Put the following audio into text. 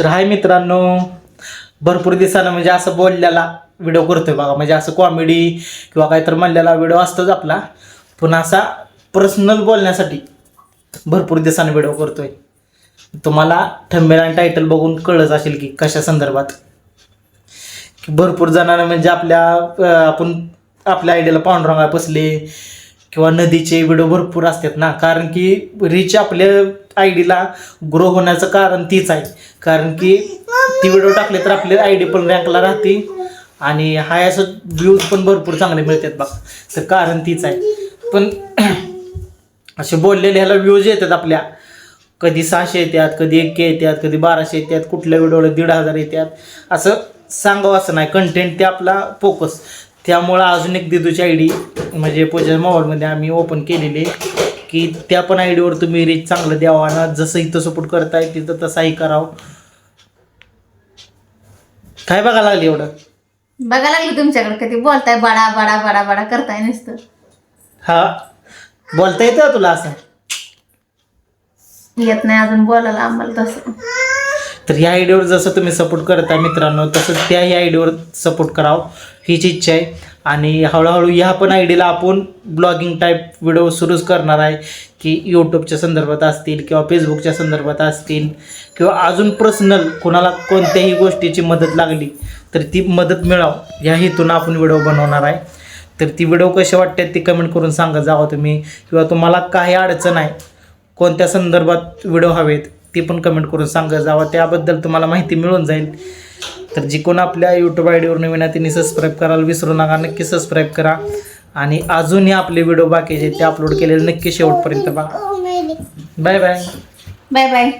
तर हाय मित्रांनो भरपूर दिवसानं म्हणजे असं बोललेला व्हिडिओ करतोय बघा. म्हणजे असं कॉमेडी किंवा काहीतरी म्हणलेला व्हिडिओ असतोच आपला. पण असा पर्सनल बोलण्यासाठी भरपूर दिवसानं व्हिडिओ करतोय. तुम्हाला थंबेल आणि टायटल बघून कळत असेल की कशा संदर्भात. की भरपूर जणांना म्हणजे आपल्या आपण आपल्या आयडियाला पांडुरंगा बसले किंवा नदीचे व्हिडिओ भरपूर असतात ना. कारण की रिच आय आयडीला ग्रो होण्याचं कारण तीच आहे. कारण की ती व्हिडिओ टाकले तर आपले आयडी पण रँकला राहते. आणि हाय असं व्ह्यूज पण भरपूर चांगले मिळतात बघ. तर कारण तीच आहे. पण असे बोललेले ह्याला व्ह्यूज येतात आपल्या. कधी सहाशे येतात कधी एक येतात कधी बाराशे येतात कुठल्या व्हिडिओला दीड हजार येतात असं सांगावं असं नाही. कंटेंट ते आपला फोकस त्यामुळं अजून एक दिदूची आय डी म्हणजे पूजा मोबाईलमध्ये आम्ही ओपन केलेली. की त्या पण आय डीवर तुम्ही रीच चांगलं द्यावं आणि जसं इथं सपोर्ट करताय तिथं तसाही करावं. काय बघायला लागली एवढं? बघा लागली तुमच्याकडे कधी. बोलताय बडा बडा बडा बडा करताय नुसतं. हा? बोलता येतं तुला असं? येत नाही अजून बोलायला आम्हाला तसं. तर ह्या आयडीवर जसं तुम्ही सपोर्ट करता मित्रांनो तसंच त्या ह्या आयडीवर सपोर्ट करावं हीच इच्छा आहे. आणि हळूहळू ह्या पण आयडीला आपण ब्लॉगिंग टाईप व्हिडिओ सुरूच करणार आहे की यूट्यूबच्या संदर्भात असतील किंवा फेसबुकच्या संदर्भात असतील किंवा अजून पर्सनल कोणाला कोणत्याही गोष्टीची मदत लागली तर ती मदत मिळावं ह्या हेतून आपण व्हिडिओ बनवणार आहे. तर ती व्हिडिओ कसे वाटतात ती कमेंट करून सांगत जावं तुम्ही. किंवा तुम्हाला काही अडचण आहे कोणत्या संदर्भात व्हिडिओ हवेत ती पण कमेंट करून सांगत जावा त्याबद्दल तुम्हाला माहिती मिळून जाईल. तर जी कोण आपल्या यूट्यूब आयडीवर नवीन आहे त्यांनी सबस्क्राईब करायला विसरू नका नक्की सबस्क्राईब करा. आणि अजूनही आपले व्हिडिओ बाकीचे ते अपलोड केलेले नक्की शेवटपर्यंत बघा बाय बाय बाय बाय